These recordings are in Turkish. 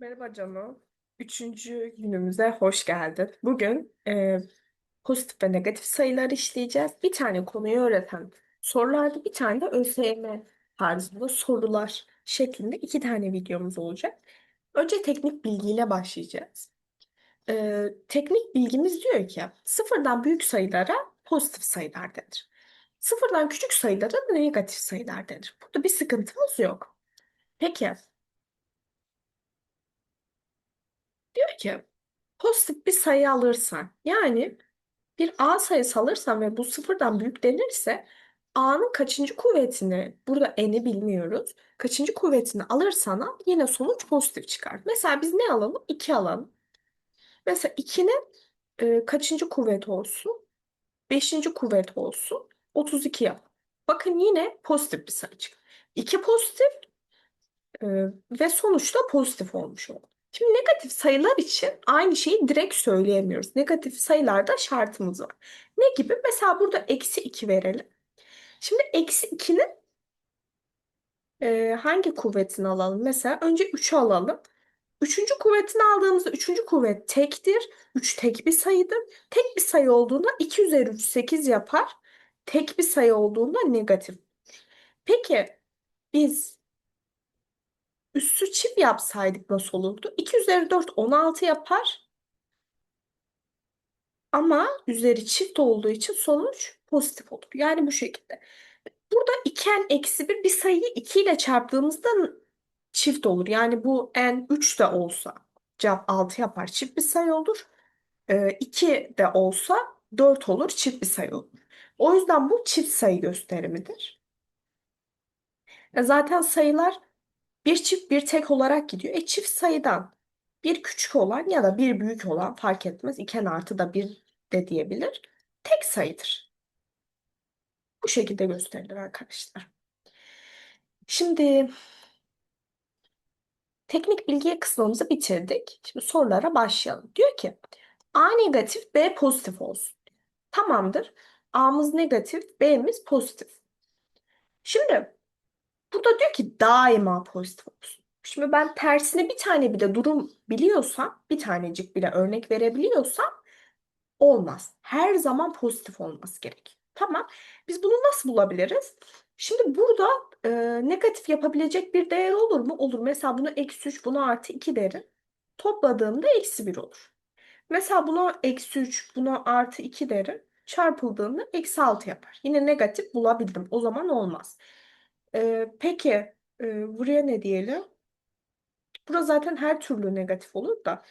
Merhaba Cano. Üçüncü günümüze hoş geldin. Bugün e, pozitif ve negatif sayılar işleyeceğiz. Bir tane konuyu öğreten sorularda bir tane de ÖSYM tarzında sorular şeklinde iki tane videomuz olacak. Önce teknik bilgiyle başlayacağız. E, teknik bilgimiz diyor ki sıfırdan büyük sayılara pozitif sayılar denir. Sıfırdan küçük sayılara negatif sayılar denir. Burada bir sıkıntımız yok. Peki diyor ki pozitif bir sayı alırsan yani bir A sayısı alırsan ve bu sıfırdan büyük denirse A'nın kaçıncı kuvvetini burada n'i bilmiyoruz. Kaçıncı kuvvetini alırsan al, yine sonuç pozitif çıkar. Mesela biz ne alalım? 2 alalım. Mesela 2'nin e, kaçıncı kuvvet olsun? Beşinci kuvvet olsun. 32 yap. Bakın yine pozitif bir sayı çıkar. 2 pozitif ee, ve sonuçta pozitif olmuş oldu. Şimdi negatif sayılar için aynı şeyi direkt söyleyemiyoruz. Negatif sayılarda şartımız var. Ne gibi? Mesela burada eksi 2 verelim. Şimdi eksi 2'nin e, hangi kuvvetini alalım? Mesela önce 3'ü alalım. Üçüncü kuvvetini aldığımızda üçüncü kuvvet tektir. 3 tek bir sayıdır. Tek bir sayı olduğunda 2 üzeri 3 8 yapar. Tek bir sayı olduğunda negatif. Peki biz Üssü çift yapsaydık nasıl olurdu? 2 üzeri 4 16 yapar. Ama üzeri çift olduğu için sonuç pozitif olur. Yani bu şekilde. Burada 2n eksi 1 bir sayıyı 2 ile çarptığımızda çift olur. Yani bu n 3 de olsa cevap 6 yapar. Çift bir sayı olur. Ee, 2 de olsa 4 olur. Çift bir sayı olur. O yüzden bu çift sayı gösterimidir. E zaten sayılar bir çift bir tek olarak gidiyor. E çift sayıdan bir küçük olan ya da bir büyük olan fark etmez. 2 artı da bir de diyebilir. Tek sayıdır. Bu şekilde gösterilir arkadaşlar. Şimdi teknik bilgiye kısmımızı bitirdik. Şimdi sorulara başlayalım. Diyor ki A negatif B pozitif olsun. Tamamdır. A'mız negatif, B'miz pozitif. Şimdi burada diyor ki daima pozitif olsun. Şimdi ben tersine bir tane bile durum biliyorsam, bir tanecik bile örnek verebiliyorsam olmaz. Her zaman pozitif olması gerek. Tamam. Biz bunu nasıl bulabiliriz? Şimdi burada e, negatif yapabilecek bir değer olur mu? Olur. Mesela bunu eksi 3, bunu artı 2 derim. Topladığımda eksi 1 olur. Mesela buna eksi 3, buna artı 2 derim. Çarpıldığında eksi 6 yapar. Yine negatif bulabildim. O zaman olmaz. E, peki e, buraya ne diyelim? Burası zaten her türlü negatif olur da.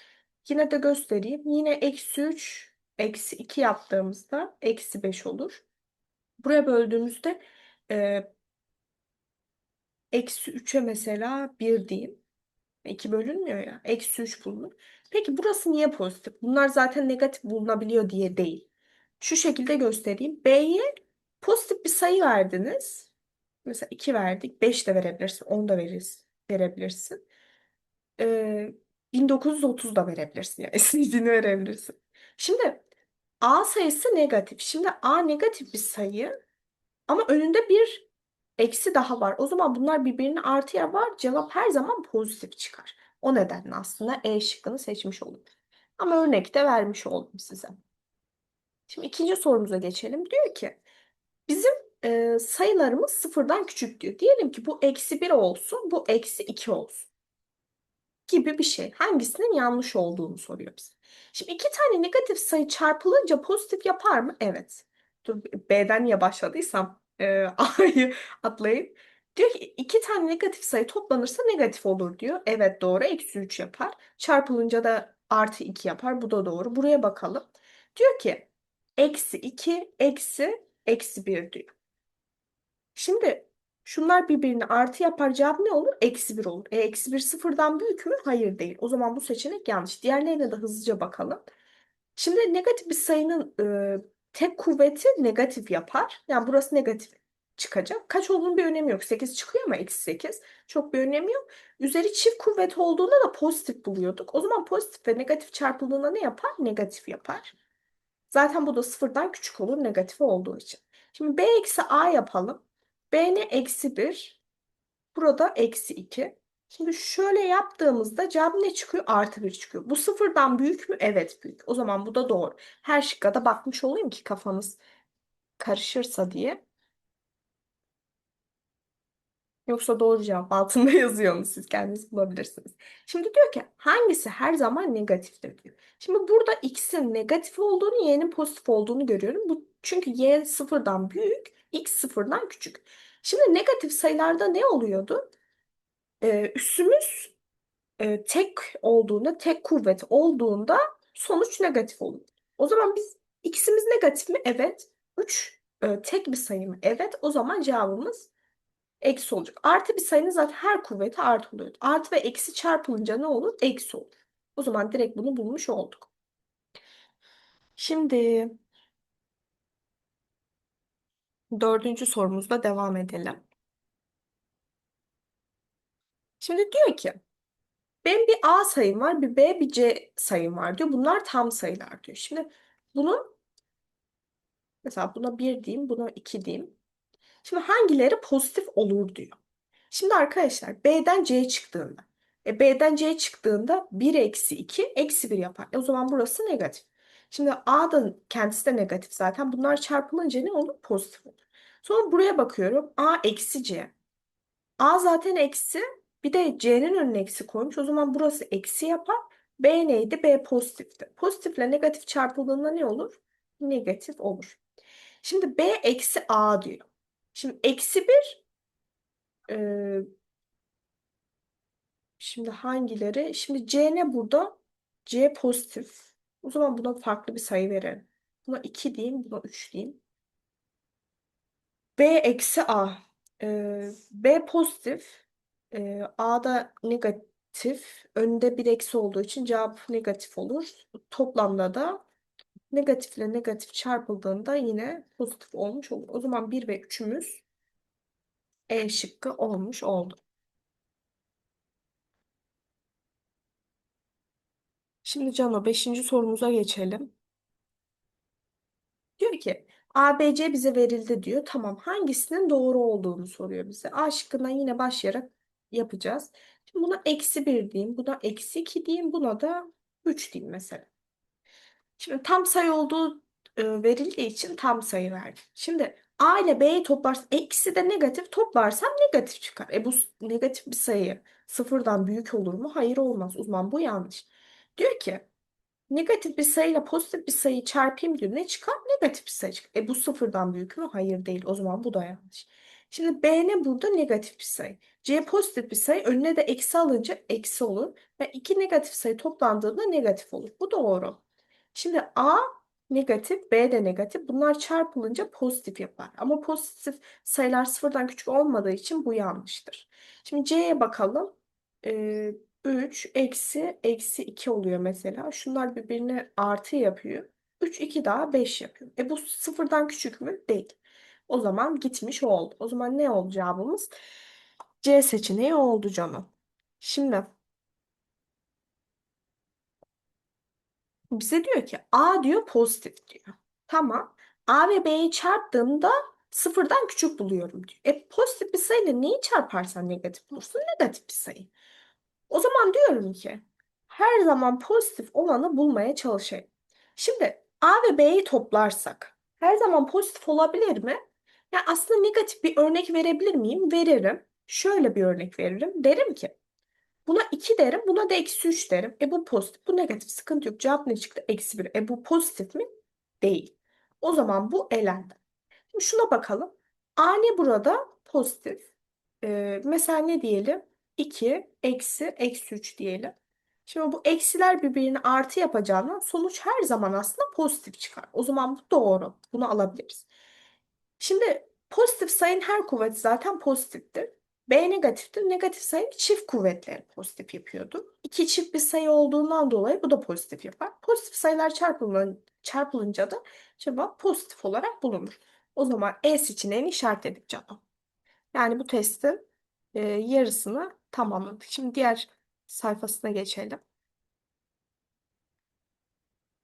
Yine de göstereyim. Yine eksi 3, eksi 2 yaptığımızda eksi 5 olur. Buraya böldüğümüzde e, eksi 3'e mesela 1 diyeyim. 2 bölünmüyor ya. Eksi 3 bulunur. Peki burası niye pozitif? Bunlar zaten negatif bulunabiliyor diye değil. Şu şekilde göstereyim. B'ye pozitif bir sayı verdiniz. Mesela 2 verdik. 5 de verebilirsin. 10 da veririz, verebilirsin. Ee, 1930 da verebilirsin. Yani istediğini verebilirsin. Şimdi A sayısı negatif. Şimdi A negatif bir sayı ama önünde bir eksi daha var. O zaman bunlar birbirine artı yapar. Cevap her zaman pozitif çıkar. O nedenle aslında E şıkkını seçmiş oldum. Ama örnek de vermiş oldum size. Şimdi ikinci sorumuza geçelim. Diyor ki bizim e, sayılarımız sıfırdan küçük diyor. Diyelim ki bu eksi 1 olsun, bu eksi 2 olsun gibi bir şey. Hangisinin yanlış olduğunu soruyor bize. Şimdi iki tane negatif sayı çarpılınca pozitif yapar mı? Evet. Dur B'den niye başladıysam e, A'yı atlayayım. Diyor ki iki tane negatif sayı toplanırsa negatif olur diyor. Evet doğru. Eksi 3 yapar. Çarpılınca da artı 2 yapar. Bu da doğru. Buraya bakalım. Diyor ki eksi 2 eksi eksi 1 diyor. Şimdi Şunlar birbirini artı yapar cevap ne olur? Eksi 1 olur. E, eksi 1 sıfırdan büyük mü? Hayır değil. O zaman bu seçenek yanlış. Diğerlerine de hızlıca bakalım. Şimdi negatif bir sayının e, tek kuvveti negatif yapar. Yani burası negatif çıkacak. Kaç olduğunun bir önemi yok. 8 çıkıyor ama eksi 8. Çok bir önemi yok. Üzeri çift kuvvet olduğunda da pozitif buluyorduk. O zaman pozitif ve negatif çarpıldığında ne yapar? Negatif yapar. Zaten bu da sıfırdan küçük olur negatif olduğu için. Şimdi b eksi a yapalım. B ne? Eksi 1. Burada eksi 2. Şimdi şöyle yaptığımızda cevap ne çıkıyor? Artı bir çıkıyor. Bu sıfırdan büyük mü? Evet büyük. O zaman bu da doğru. Her şıkka da bakmış olayım ki kafanız karışırsa diye. Yoksa doğru cevap altında yazıyor mu siz kendiniz bulabilirsiniz. Şimdi diyor ki hangisi her zaman negatiftir diyor. Şimdi burada x'in negatif olduğunu y'nin pozitif olduğunu görüyorum. Bu çünkü y sıfırdan büyük, x sıfırdan küçük. Şimdi negatif sayılarda ne oluyordu? Ee, üssümüz e, tek olduğunda, tek kuvvet olduğunda sonuç negatif olur. O zaman biz x'imiz negatif mi? Evet. 3 tek bir sayı mı? Evet. O zaman cevabımız eksi olacak. Artı bir sayının zaten her kuvveti artı oluyor. Artı ve eksi çarpılınca ne olur? Eksi olur. O zaman direkt bunu bulmuş olduk. Şimdi dördüncü sorumuzla devam edelim. Şimdi diyor ki benim bir A sayım var, bir B, bir C sayım var diyor. Bunlar tam sayılar diyor. Şimdi bunun mesela buna 1 diyeyim, buna 2 diyeyim. Şimdi hangileri pozitif olur diyor. Şimdi arkadaşlar B'den C çıktığında e, B'den C çıktığında 1 eksi 2 eksi 1 yapar. E, o zaman burası negatif. Şimdi A'da kendisi de negatif zaten. Bunlar çarpılınca ne olur? Pozitif olur. Sonra buraya bakıyorum. A eksi C. A zaten eksi. Bir de C'nin önüne eksi koymuş. O zaman burası eksi yapar. B neydi? B pozitifti. Pozitifle negatif çarpıldığında ne olur? Negatif olur. Şimdi B eksi A diyor. Şimdi eksi 1 e, şimdi hangileri? Şimdi C ne burada? C pozitif. O zaman buna farklı bir sayı verelim. Buna 2 diyeyim, buna 3 diyeyim. B eksi A. E, B pozitif. E, A da negatif. Önünde bir eksi olduğu için cevap negatif olur. Toplamda da negatifle negatif çarpıldığında yine pozitif olmuş olur. O zaman 1 ve 3'ümüz E şıkkı olmuş oldu. Şimdi Cano 5. sorumuza geçelim. Diyor ki ABC bize verildi diyor. Tamam hangisinin doğru olduğunu soruyor bize. A şıkkından yine başlayarak yapacağız. Şimdi buna eksi 1 diyeyim. Buna eksi 2 diyeyim. Buna da 3 diyeyim mesela. Şimdi tam sayı olduğu e, verildiği için tam sayı verdim. Şimdi A ile B'yi toplarsam eksi de negatif toplarsam negatif çıkar. E bu negatif bir sayı sıfırdan büyük olur mu? Hayır olmaz. O zaman bu yanlış. Diyor ki negatif bir sayıyla pozitif bir sayıyı çarpayım diyor. Ne çıkar? Negatif bir sayı çıkar. E bu sıfırdan büyük mü? Hayır değil. O zaman bu da yanlış. Şimdi B ne burada? Negatif bir sayı. C pozitif bir sayı. Önüne de eksi alınca eksi olur. Ve iki negatif sayı toplandığında negatif olur. Bu doğru. Şimdi A negatif, B de negatif. Bunlar çarpılınca pozitif yapar. Ama pozitif sayılar sıfırdan küçük olmadığı için bu yanlıştır. Şimdi C'ye bakalım. Ee, 3 eksi eksi 2 oluyor mesela. Şunlar birbirine artı yapıyor. 3 2 daha 5 yapıyor. E bu sıfırdan küçük mü? Değil. O zaman gitmiş oldu. O zaman ne oldu cevabımız? C seçeneği oldu canım. Şimdi bize diyor ki A diyor pozitif diyor. Tamam. A ve B'yi çarptığımda sıfırdan küçük buluyorum diyor. E pozitif bir sayıyla neyi çarparsan negatif bulursun? Negatif bir sayı. O zaman diyorum ki her zaman pozitif olanı bulmaya çalışayım. Şimdi A ve B'yi toplarsak her zaman pozitif olabilir mi? Ya aslında negatif bir örnek verebilir miyim? Veririm. Şöyle bir örnek veririm. Derim ki buna 2 derim, buna da eksi 3 derim. E bu pozitif, bu negatif. Sıkıntı yok. Cevap ne çıktı? Eksi 1. E bu pozitif mi? Değil. O zaman bu elendi. Şimdi şuna bakalım. A ne burada? Pozitif. Ee, mesela ne diyelim? 2 eksi eksi 3 diyelim. Şimdi bu eksiler birbirini artı yapacağından sonuç her zaman aslında pozitif çıkar. O zaman bu doğru. Bunu alabiliriz. Şimdi pozitif sayının her kuvveti zaten pozitiftir. B negatiftir. Negatif sayı çift kuvvetleri pozitif yapıyordu. İki çift bir sayı olduğundan dolayı bu da pozitif yapar. Pozitif sayılar çarpılınca, çarpılınca da cevap pozitif olarak bulunur. O zaman E seçeneğini işaretledik canım. Yani bu testin e, yarısını tamamladık. Şimdi diğer sayfasına geçelim.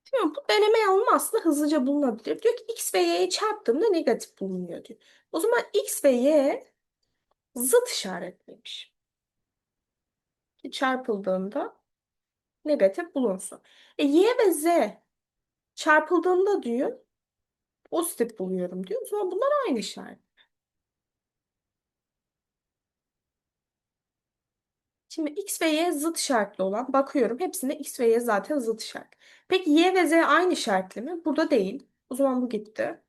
Şimdi bu deneme yanılma aslında hızlıca bulunabilir. Diyor ki x ve y'yi çarptığımda negatif bulunuyor diyor. O zaman x ve y zıt işaretliymiş. çarpıldığında negatif bulunsun. E, y ve z çarpıldığında diyor pozitif buluyorum diyor. O zaman bunlar aynı işaret. Şimdi x ve y zıt işaretli olan bakıyorum. Hepsinde x ve y zaten zıt işaret. Peki y ve z aynı işaretli mi? Burada değil. O zaman bu gitti.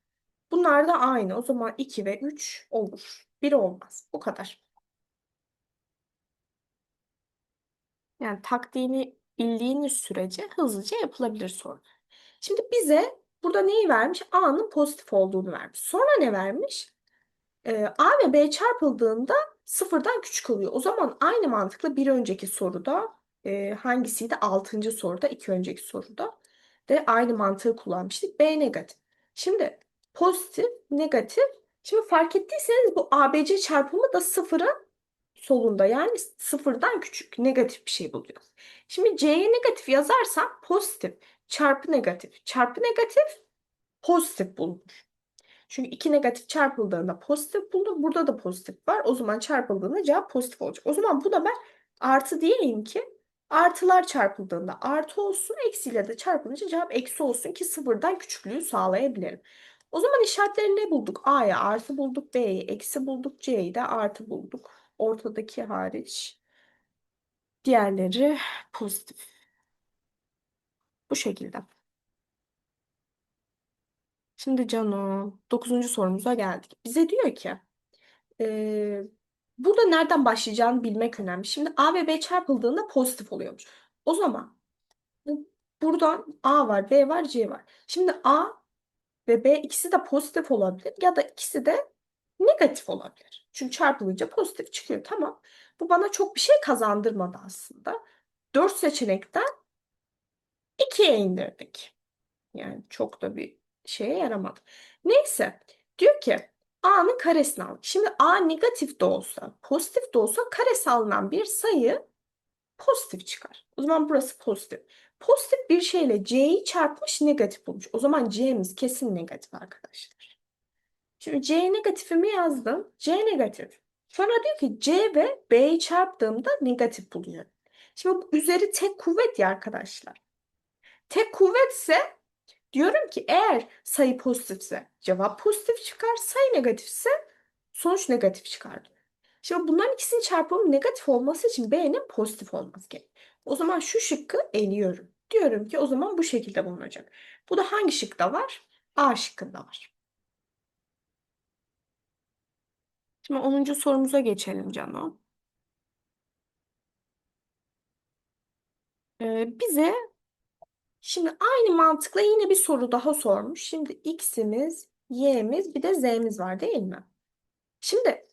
Bunlar da aynı. O zaman 2 ve 3 olur. 1 olmaz. Bu kadar. Yani taktiğini bildiğiniz sürece hızlıca yapılabilir soru. Şimdi bize burada neyi vermiş? A'nın pozitif olduğunu vermiş. Sonra ne vermiş? Ee, A ve B çarpıldığında sıfırdan küçük oluyor. O zaman aynı mantıkla bir önceki soruda e, hangisiydi? Altıncı soruda, iki önceki soruda de aynı mantığı kullanmıştık. B negatif. Şimdi pozitif, negatif. Şimdi fark ettiyseniz bu ABC çarpımı da sıfırın solunda. Yani sıfırdan küçük, negatif bir şey buluyoruz. Şimdi C'ye negatif yazarsam pozitif çarpı negatif çarpı negatif pozitif bulunur. Çünkü iki negatif çarpıldığında pozitif buldum. Burada da pozitif var. O zaman çarpıldığında cevap pozitif olacak. O zaman buna ben artı diyeyim ki artılar çarpıldığında artı olsun. Eksiyle de çarpılınca cevap eksi olsun ki sıfırdan küçüklüğü sağlayabilirim. O zaman işaretleri ne bulduk? A'ya artı bulduk. B'ye eksi bulduk. C'yi de artı bulduk. Ortadaki hariç. Diğerleri pozitif. Bu şekilde. Şimdi Cano, dokuzuncu sorumuza geldik. Bize diyor ki e, burada nereden başlayacağını bilmek önemli. Şimdi A ve B çarpıldığında pozitif oluyormuş. O zaman bu, buradan A var, B var, C var. Şimdi A ve B ikisi de pozitif olabilir ya da ikisi de negatif olabilir. Çünkü çarpılınca pozitif çıkıyor. Tamam. Bu bana çok bir şey kazandırmadı aslında. Dört seçenekten ikiye indirdik. Yani çok da bir şeye yaramadı. Neyse. Diyor ki A'nın karesini al. Şimdi A negatif de olsa, pozitif de olsa karesi alınan bir sayı pozitif çıkar. O zaman burası pozitif. Pozitif bir şeyle C'yi çarpmış negatif bulmuş. O zaman C'miz kesin negatif arkadaşlar. Şimdi C negatifimi yazdım. C negatif. Sonra diyor ki C ve B'yi çarptığımda negatif buluyorum. Şimdi bu üzeri tek kuvvet ya arkadaşlar. Tek kuvvetse diyorum ki eğer sayı pozitifse cevap pozitif çıkar. Sayı negatifse sonuç negatif çıkar. Şimdi bunların ikisinin çarpımı negatif olması için B'nin pozitif olması gerek. O zaman şu şıkkı eliyorum. Diyorum ki o zaman bu şekilde bulunacak. Bu da hangi şıkta var? A şıkkında var. Şimdi 10. sorumuza geçelim Cano. Ee, bize şimdi aynı mantıkla yine bir soru daha sormuş. Şimdi x'imiz, y'miz bir de z'miz var değil mi? Şimdi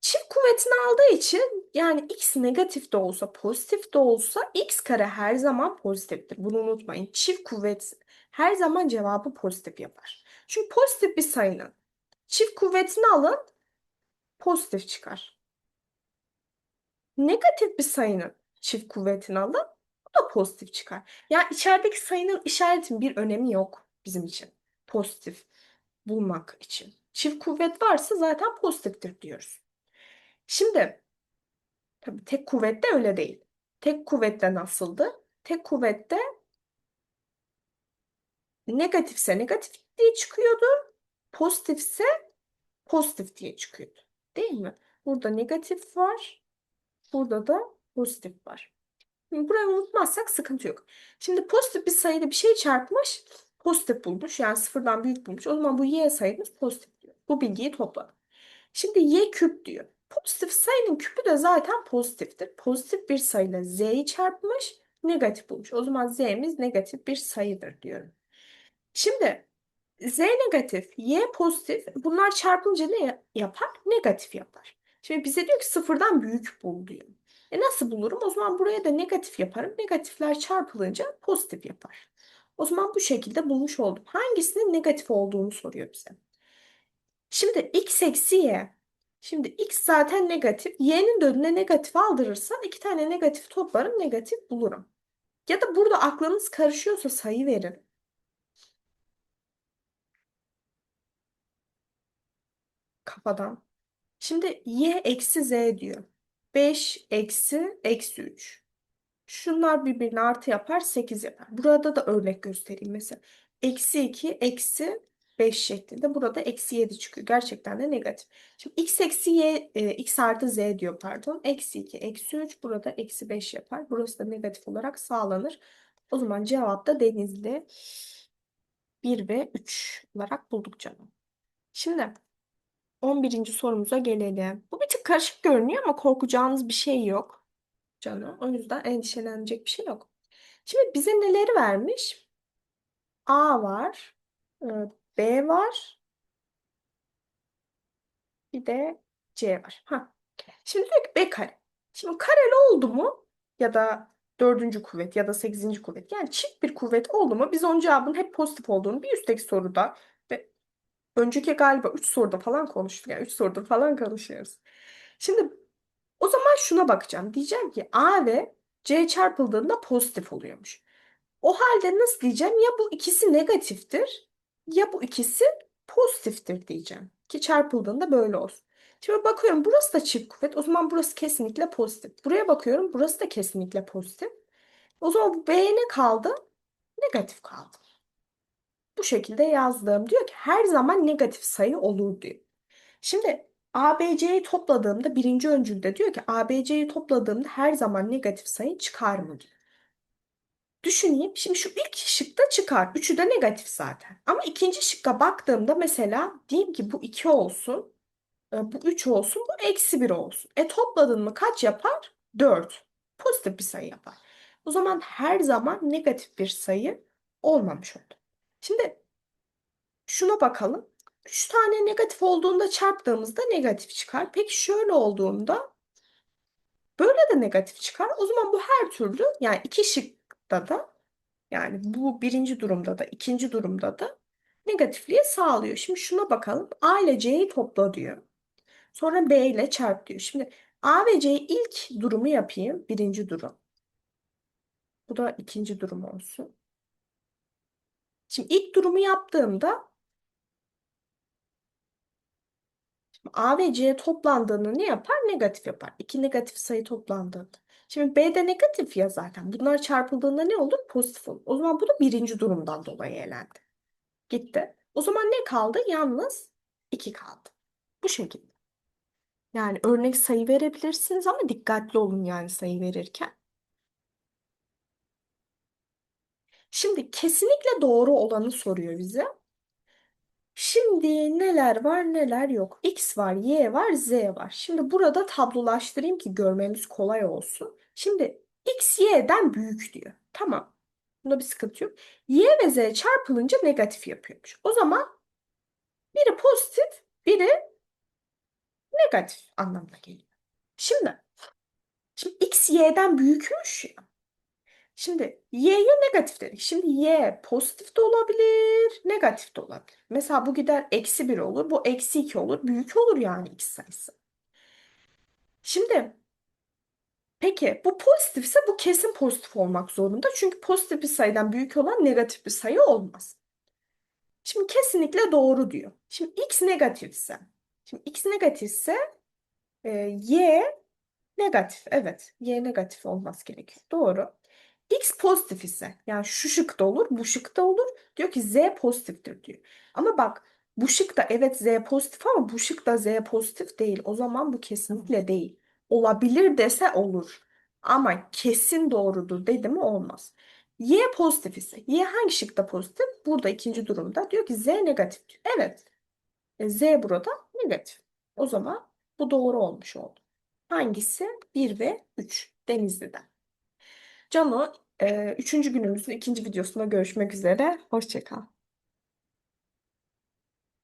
çift kuvvetini aldığı için yani x negatif de olsa pozitif de olsa x kare her zaman pozitiftir. Bunu unutmayın. Çift kuvvet her zaman cevabı pozitif yapar. Çünkü pozitif bir sayının çift kuvvetini alın pozitif çıkar. Negatif bir sayının çift kuvvetini alın da pozitif çıkar. Yani içerideki sayının işaretin bir önemi yok bizim için. Pozitif bulmak için. Çift kuvvet varsa zaten pozitiftir diyoruz. Şimdi tabii tek kuvvette öyle değil. Tek kuvvette nasıldı? Tek kuvvette negatifse negatif diye çıkıyordu. Pozitifse pozitif diye çıkıyordu. Değil mi? Burada negatif var. Burada da pozitif var. Burayı unutmazsak sıkıntı yok. Şimdi pozitif bir sayıda bir şey çarpmış, pozitif bulmuş. Yani sıfırdan büyük bulmuş. O zaman bu y sayımız pozitif diyor. Bu bilgiyi topladım. Şimdi y küp diyor. Pozitif sayının küpü de zaten pozitiftir. Pozitif bir sayıyla z'yi çarpmış, negatif bulmuş. O zaman z'miz negatif bir sayıdır diyorum. Şimdi z negatif, y pozitif. Bunlar çarpınca ne yapar? Negatif yapar. Şimdi bize diyor ki sıfırdan büyük bul diyor. E nasıl bulurum? O zaman buraya da negatif yaparım. Negatifler çarpılınca pozitif yapar. O zaman bu şekilde bulmuş oldum. Hangisinin negatif olduğunu soruyor bize. Şimdi x eksi y. Şimdi x zaten negatif. Y'nin de önüne negatif aldırırsan iki tane negatif toplarım negatif bulurum. Ya da burada aklınız karışıyorsa sayı verin. Kafadan. Şimdi y eksi z diyor. 5 eksi eksi 3. Şunlar birbirine artı yapar 8 yapar. Burada da örnek göstereyim mesela. Eksi 2 eksi 5 şeklinde. Burada eksi 7 çıkıyor. Gerçekten de negatif. Şimdi x eksi y, e, x artı z diyor pardon. Eksi 2 eksi 3 burada eksi 5 yapar. Burası da negatif olarak sağlanır. O zaman cevap da denizli 1 ve 3 olarak bulduk canım. Şimdi 11. sorumuza gelelim. Bu bir tık karışık görünüyor ama korkacağınız bir şey yok canım. O yüzden endişelenecek bir şey yok. Şimdi bize neleri vermiş? A var, e, B var, bir de C var. Ha. Şimdi diyor ki B kare. Şimdi kareli oldu mu ya da dördüncü kuvvet ya da sekizinci kuvvet yani çift bir kuvvet oldu mu biz onun cevabının hep pozitif olduğunu bir üstteki soruda önceki galiba 3 soruda falan konuştuk. Yani 3 soruda falan konuşuyoruz. Şimdi o zaman şuna bakacağım. Diyeceğim ki A ve C çarpıldığında pozitif oluyormuş. O halde nasıl diyeceğim? Ya bu ikisi negatiftir ya bu ikisi pozitiftir diyeceğim. Ki çarpıldığında böyle olsun. Şimdi bakıyorum burası da çift kuvvet. O zaman burası kesinlikle pozitif. Buraya bakıyorum burası da kesinlikle pozitif. O zaman bu B ne kaldı? Negatif kaldı. Bu şekilde yazdım. Diyor ki her zaman negatif sayı olur diyor. Şimdi ABC'yi topladığımda birinci öncülde diyor ki ABC'yi topladığımda her zaman negatif sayı çıkar mı diyor. Düşüneyim. Şimdi şu ilk şıkta çıkar. Üçü de negatif zaten. Ama ikinci şıkka baktığımda mesela diyeyim ki bu 2 olsun. e, Bu 3 olsun. Bu eksi 1 olsun. E topladın mı kaç yapar? 4. Pozitif bir sayı yapar. O zaman her zaman negatif bir sayı olmamış oldu. Şimdi şuna bakalım. 3 tane negatif olduğunda çarptığımızda negatif çıkar. Peki şöyle olduğunda böyle de negatif çıkar. O zaman bu her türlü yani iki şıkta da yani bu birinci durumda da ikinci durumda da negatifliği sağlıyor. Şimdi şuna bakalım. A ile C'yi topla diyor. Sonra B ile çarp diyor. Şimdi A ve C'yi ilk durumu yapayım. Birinci durum. Bu da ikinci durum olsun. Şimdi ilk durumu yaptığımda şimdi A ve C toplandığını ne yapar? Negatif yapar. İki negatif sayı toplandığında. Şimdi B de negatif ya zaten. Bunlar çarpıldığında ne olur? Pozitif olur. O zaman bu da birinci durumdan dolayı elendi. Gitti. O zaman ne kaldı? Yalnız 2 kaldı. Bu şekilde. Yani örnek sayı verebilirsiniz ama dikkatli olun yani sayı verirken. Şimdi kesinlikle doğru olanı soruyor bize. Şimdi neler var neler yok. X var, Y var, Z var. Şimdi burada tablolaştırayım ki görmemiz kolay olsun. Şimdi X Y'den büyük diyor. Tamam. Bunda bir sıkıntı yok. Y ve Z çarpılınca negatif yapıyormuş. O zaman biri pozitif, biri negatif anlamına geliyor. Şimdi, şimdi X Y'den büyükmüş ya. Şimdi y'ye negatif dedik. Şimdi y pozitif de olabilir, negatif de olabilir. Mesela bu gider eksi 1 olur, bu eksi 2 olur, büyük olur yani x sayısı. Şimdi peki bu pozitifse bu kesin pozitif olmak zorunda. Çünkü pozitif bir sayıdan büyük olan negatif bir sayı olmaz. Şimdi kesinlikle doğru diyor. Şimdi x negatifse, şimdi x negatifse e, y negatif. Evet, y negatif olması gerekiyor. Doğru. X pozitif ise yani şu şık da olur, bu şık da olur. Diyor ki Z pozitiftir diyor. Ama bak bu şık da evet Z pozitif ama bu şık da Z pozitif değil. O zaman bu kesinlikle değil. Olabilir dese olur. Ama kesin doğrudur dedi mi olmaz. Y pozitif ise Y hangi şıkta pozitif? Burada ikinci durumda diyor ki Z negatif diyor. Evet. E, Z burada negatif. O zaman bu doğru olmuş oldu. Hangisi? 1 ve 3 Denizli'den. Cano, e, üçüncü günümüzün ikinci videosunda görüşmek üzere. Hoşçakal.